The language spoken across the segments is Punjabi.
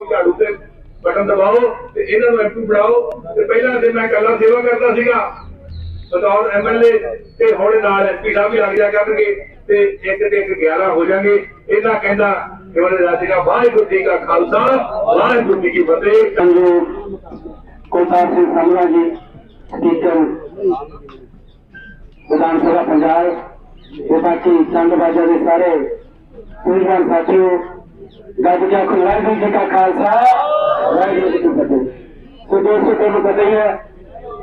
ਝਾੜੂ ਤੇ ਬਟਨ ਦਬਾਓ ਤੇ ਇਹਨਾਂ ਨੂੰ ਐਕਟਿਵ ਬਣਾਓ। ਤੇ ਪਹਿਲਾਂ ਤੇ ਮੈਂ ਕੱਲਾ ਸੇਵਾ ਕਰਦਾ ਸੀਗਾ। ਬਤੌਰ ਐਮਐਲਏ ਤੇ ਹੁਣ ਨਾਲ ਐਮਪੀ ਸਾਹਿਬ ਵੀ ਲੱਗ ਜਾ ਕਰਨਗੇ ਤੇ ਇੱਕ ਤੇ ਇੱਕ 11 ਹੋ ਜਾਣਗੇ। ਇਹਨਾਂ ਕਹਿੰਦਾ ਕਿ ਉਹਨੇ ਵਾਹਿਗੁਰੂ ਜੀ ਕਾ ਖਾਲਸਾ, ਵਾਹਿਗੁਰੂ ਜੀ ਕੀ ਫਤਿਹ। ਸੰਜੂ ਕੋਤਾਰ ਸਿੰਘ ਸੰਗਲਾ ਜੀ, ਸਪੀਕਰ, ਵਿਧਾਨ ਸਭਾ ਪੰਜਾਬ ਤੇ ਬਾਕੀ ਚੰਦ ਬਾਜਾ ਦੇ ਸਾਰੇ ਸੂਝਵਾਨ ਸਾਥੀਓ ਗੱਜ ਜਾ ਵਾਹਿਗੁਰੂ ਜੀ ਕਾ ਖਾਲਸਾ ਵਾਹਿਗੁਰੂ ਜੀ ਕੀ ਫਤਿਹ ਸੋ ਦੋਸਤੋ ਤੁਹਾਨੂੰ ਪਤਾ ਹੀ ਹੈ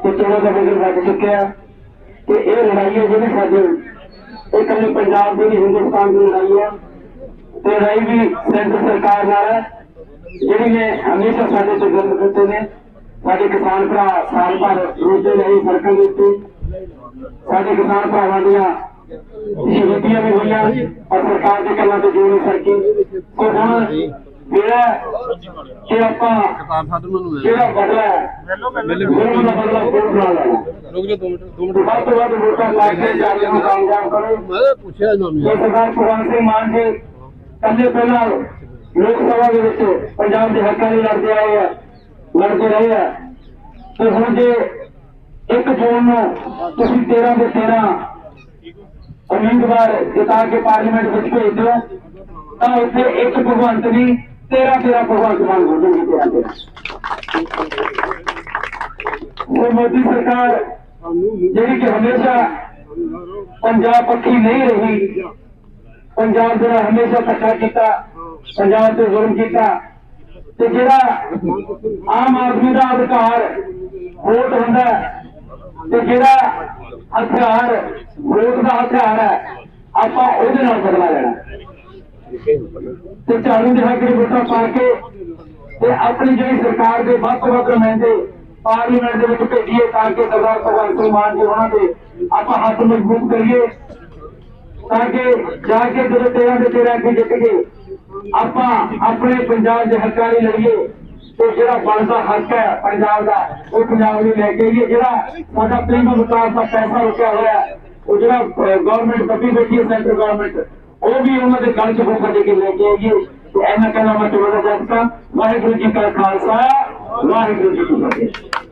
ਕਿ ਚੋਣਾਂ ਦਾ ਵਜ਼ਨ ਵੱਜ ਚੁੱਕਿਆ ਕਿ ਇਹ ਲੜਾਈ ਹੈ ਜਿਹੜੀ ਸਾਡੇ ਇਹ ਇਕੱਲੇ ਪੰਜਾਬ ਦੀ ਨਹੀਂ ਹਿੰਦੁਸਤਾਨ ਦੀ ਲੜਾਈ ਹੈ ਤੇ ਲੜਾਈ ਵੀ ਸੈਂਟਰ ਸਰਕਾਰ ਨਾਲ ਹੈ ਜਿਹੜੀ ਨੇ ਹਮੇਸ਼ਾ ਸਾਡੇ ਤੇ ਗੱਲ ਕੀਤੇ ਨੇ ਸਾਡੇ ਕਿਸਾਨ ਭਰਾ ਸਾਲ ਭਰ ਰੋਜ਼ੇ ਰਹੇ ਸੜਕਾਂ ਦੇ ਉੱਤੇ ਸਾਡੇ ਕਿਸਾਨ ਭਰਾਵਾਂ ਦੀਆਂ ਸ਼ਹੀਦੀਆਂ ਵੀ ਹੋਈਆਂ ਔਰ ਸਰਕਾਰ ਦੇ ਕੰਨਾਂ ਤੇ ਜੋੜੀ ਸਰਕੀ ਸੋ ਹੁਣ ਜਿਹੜਾ ਕਿ ਆਪਾਂ ਕਿਤਾਬ ਸਾਧਨ ਮੈਨੂੰ ਜਿਹੜਾ ਬਦਲਾ ਹੈ ਜ਼ੁਲਮ ਦਾ ਬਦਲਾ ਕੋਲ ਨਾਲ ਰੁਕ ਜਾ 2 ਮਿੰਟ 2 ਤੇ ਵੱਧ ਤੋਂ ਵੱਧ ਵੋਟਾਂ ਪਾ ਕੇ ਜਾਰੀਆਂ ਨੂੰ ਕਾਮਯਾਬ ਕਰੋ। ਮੈਂ ਪੁੱਛਿਆ ਨੂੰ। ਜੋ ਸਰਦਾਰ ਭਗਵੰਤ ਸਿੰਘ ਮਾਨ ਜੀ ਕੱਲੇ ਪਹਿਲਾਂ ਲੋਕ ਸਭਾ ਦੇ ਵਿੱਚ ਪੰਜਾਬ ਦੇ ਹੱਕਾਂ ਲਈ ਲੜਦੇ ਆਏ ਆ ਲੜਦੇ ਰਹੇ ਆ। ਤੇ ਹੁਣ ਜੇ 1 ਜੂਨ ਨੂੰ ਤੁਸੀਂ 13 ਦੇ 13 ਉਮੀਦਵਾਰ ਜਿਤਾ ਕੇ ਪਾਰਲੀਮੈਂਟ ਵਿੱਚ ਭੇਜ ਦਿਓ, ਤਾਂ ਉੱਥੇ ਇੱਕ ਭਗਵੰਤ ਨਹੀਂ 13 13 ਭਗਵੰਤ ਮਾਨ ਹੋ ਜਾਣਗੇ 13 13 ਉਹ ਮੋਦੀ ਸਰਕਾਰ ਜਿਹੜੀ ਕਿ ਹਮੇਸ਼ਾ ਪੰਜਾਬ ਪੱਖੀ ਨਹੀਂ ਰਹੀ, ਪੰਜਾਬ ਜਿਹੜਾ ਹਮੇਸ਼ਾ ਧੱਕਾ ਕੀਤਾ, ਪੰਜਾਬ ਤੇ ਜ਼ੁਲਮ ਕੀਤਾ, ਤੇ ਜਿਹੜਾ ਆਮ ਆਦਮੀ ਦਾ ਅਧਿਕਾਰ ਵੋਟ ਹੁੰਦਾ ਤੇ ਜਿਹੜਾ ਹਥਿਆਰ ਵੋਟ ਦਾ ਹਥਿਆਰ ਹੈ। ਆਪਾਂ ਉਹਦੇ ਨਾਲ ਬਦਲਾ ਲੈਣਾ। ਤੇ ਝਾੜੂ ਦੇ ਹੱਕ ਦੀ ਵੋਟਾਂ ਪਾ ਕੇ ਤੇ ਆਪਣੀ ਜਿਹੜੀ ਸਰਕਾਰ ਦੇ ਵੱਧ ਤੋਂ ਵੱਧ ਨੁਮਾਇੰਦੇ ਪਾਰਲੀਮੈਂਟ ਦੇ ਵਿੱਚ ਭੇਜੀਏ ਤਾਂ ਕਿ ਸਰਦਾਰ ਭਗਵੰਤ ਸਿੰਘ ਮਾਨ ਜੀ ਉਹਨਾਂ ਦੇ ਆਪਾਂ ਹੱਥ ਮਜ਼ਬੂਤ ਕਰੀਏ ਤਾਂ ਕਿ ਜਾ ਕੇ ਜਦੋਂ 13 ਦੇ 13 ਅੱਗੇ ਜਿੱਤ ਗਏ, ਆਪਾਂ ਆਪਣੇ ਪੰਜਾਬ ਦੇ ਹੱਕਾਂ ਲਈ ਲੜੀਏ। ਤੇ ਜਿਹੜਾ ਬਣਦਾ ਹੱਕ ਹੈ ਪੰਜਾਬ ਦਾ, ਉਹ ਪੰਜਾਬ ਨੂੰ ਲੈ ਕੇ ਆਈਏ। ਜਿਹੜਾ ਸਾਡਾ ਪਿੰਡ ਵਿਕਾਸ ਦਾ ਪੈਸਾ ਰੁਕਿਆ ਹੋਇਆ ਉਹ ਜਿਹੜਾ ਗਵਰਨਮੈਂਟ ਦੱਬੀ ਬੈਠੀ ਹੈ ਸੈਂਟਰ ਗਵਰਨਮੈਂਟ ਉਹ ਵੀ ਉਹਨਾਂ ਦੇ ਗਲ 'ਚ ਫੋਕਾ ਦੇ ਕੇ ਲੈ ਕੇ ਆਈਏ। ਤੇ ਇਹਨਾਂ ਕਹਿਣਾ ਮੈਂ ਤੁਹਾਡਾ ਜੱਟਾ ਵਾਹਿਗੁਰੂ ਜੀ ਕਾ ਖਾਲਸਾ, ਵਾਹਿਗੁਰੂ ਜੀ ਕੀ ਫਤਿਹ।